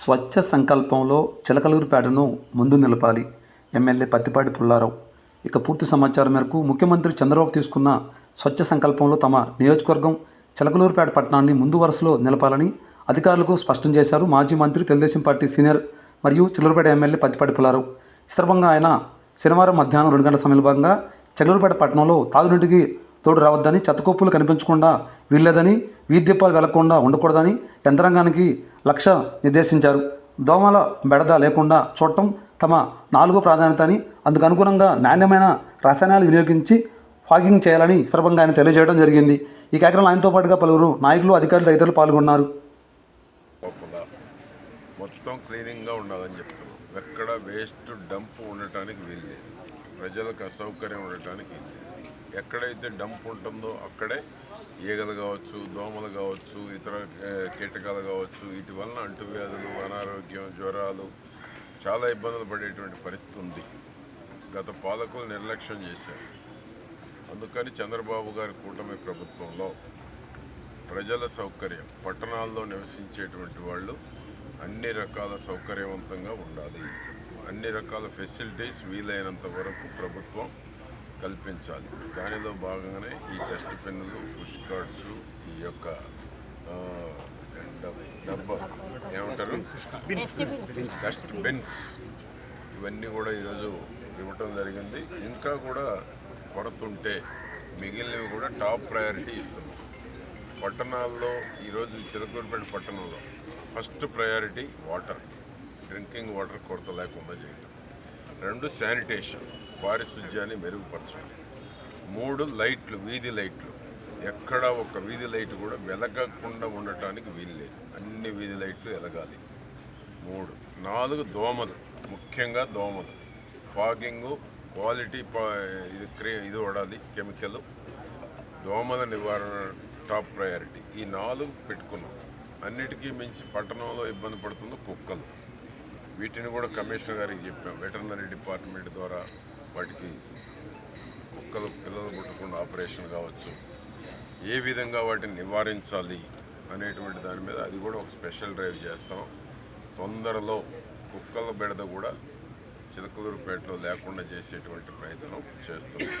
స్వచ్ఛ సంకల్పంలో చిలకలూరిపేటను ముందు నిలపాలి. ఎమ్మెల్యే పత్తిపాటి పుల్లారావు. ఇక పూర్తి సమాచారం మేరకు ముఖ్యమంత్రి చంద్రబాబు తీసుకున్న స్వచ్ఛ సంకల్పంలో తమ నియోజకవర్గం చిలకలూరిపేట పట్టణాన్ని ముందు వరుసలో నిలపాలని అధికారులకు స్పష్టం చేశారు మాజీ మంత్రి తెలుగుదేశం పార్టీ సీనియర్ మరియు చిలూరుపేట ఎమ్మెల్యే పత్తిపాటి పుల్లారావు. ఈ సందర్భంగా ఆయన శనివారం మధ్యాహ్నం రెండు గంటల సమయంలో భాగంగా చిలకలూరిపేట పట్టణంలో తాగునీటికి తోడు రావద్దని చెత్తకొప్పులు కనిపించకుండా వీల్లేదని వీధి వెళ్ళకుండా ఉండకూడదని యంత్రాంగానికి లక్ష్య నిర్దేశించారు. దోమల బెడద లేకుండా చూడటం తమ నాలుగో ప్రాధాన్యత అని అందుకు అనుగుణంగా నాణ్యమైన రసాయనాలు వినియోగించి ఫాగింగ్ చేయాలని సులభంగా ఆయన తెలియజేయడం జరిగింది. ఈ కార్యక్రమంలో ఆయనతో పాటుగా పలువురు నాయకులు అధికారులు తదితరులు పాల్గొన్నారు. లోపల మొత్తం క్లీనింగ్గా ఉండాలని చెప్తున్నాం. ఎక్కడ వేస్ట్ డంప్ ఉండటానికి వీల్లేదు. ప్రజలకు అసౌకర్యం ఉండటానికి వీల్లేదు. ఎక్కడైతే డంప్ ఉంటుందో అక్కడే ఈగలు కావచ్చు దోమలు కావచ్చు ఇతర కీటకాలు కావచ్చు వీటి వలన అంటువ్యాధులు అనారోగ్యం జ్వరాలు చాలా ఇబ్బందులు పడేటువంటి పరిస్థితి ఉంది. గత పాలకులు నిర్లక్ష్యం చేశారు. అందుకని చంద్రబాబు గారి కూటమి ప్రభుత్వంలో ప్రజల సౌకర్యం పట్టణాల్లో నివసించేటువంటి వాళ్ళు అన్ని రకాల సౌకర్యవంతంగా ఉండాలి అన్ని రకాల ఫెసిలిటీస్ వీలైనంత వరకు ప్రభుత్వం కల్పించాలి. దానిలో భాగంగానే ఈ డస్ట్ పెన్నులు పుష్ కార్డ్స్ ఈ యొక్క డబ్బా ఏమంటారు? Dust bins. ఇవన్నీ కూడా ఈరోజు ఇవ్వటం జరిగింది. ఇంకా కూడా కొడుతుంటే మిగిలినవి కూడా టాప్ ప్రయారిటీ ఇస్తున్నాం. పట్టణాల్లో ఈరోజు చిలకూరుపేట పట్టణంలో first priority water. Drinking water కొరత లేకుండా చేయటం. రెండు శానిటేషన్. పారిశుధ్యాన్ని మెరుగుపరచడం. మూడు లైట్లు వీధి లైట్లు. ఎక్కడ ఒక వీధి లైట్ కూడా వెలగకుండా ఉండటానికి వీల్లేదు అన్ని వీధి లైట్లు వెలగాలి. మూడు నాలుగు దోమలు ముఖ్యంగా దోమలు. ఫాగింగు క్వాలిటీ ఇది క్రే ఇది వాడాలి కెమికల్. దోమల నివారణ టాప్ ప్రయారిటీ. ఈ నాలుగు పెట్టుకున్నాం. అన్నిటికీ మించి పట్టణంలో ఇబ్బంది పడుతుంది కుక్కలు. వీటిని కూడా కమిషనర్ గారికి చెప్పాం. వెటర్నరీ డిపార్ట్మెంట్ ద్వారా వాటికి కుక్కలు పిల్లలు పుట్టకుండా ఆపరేషన్ కావచ్చు. ఏ విధంగా వాటిని నివారించాలి అనేటువంటి దాని మీద అది కూడా ఒక స్పెషల్ డ్రైవ్ చేస్తాం. తొందరలో కుక్కల బెడద కూడా చిలకలూరుపేటలో లేకుండా చేసేటువంటి ప్రయత్నం చేస్తున్నాం.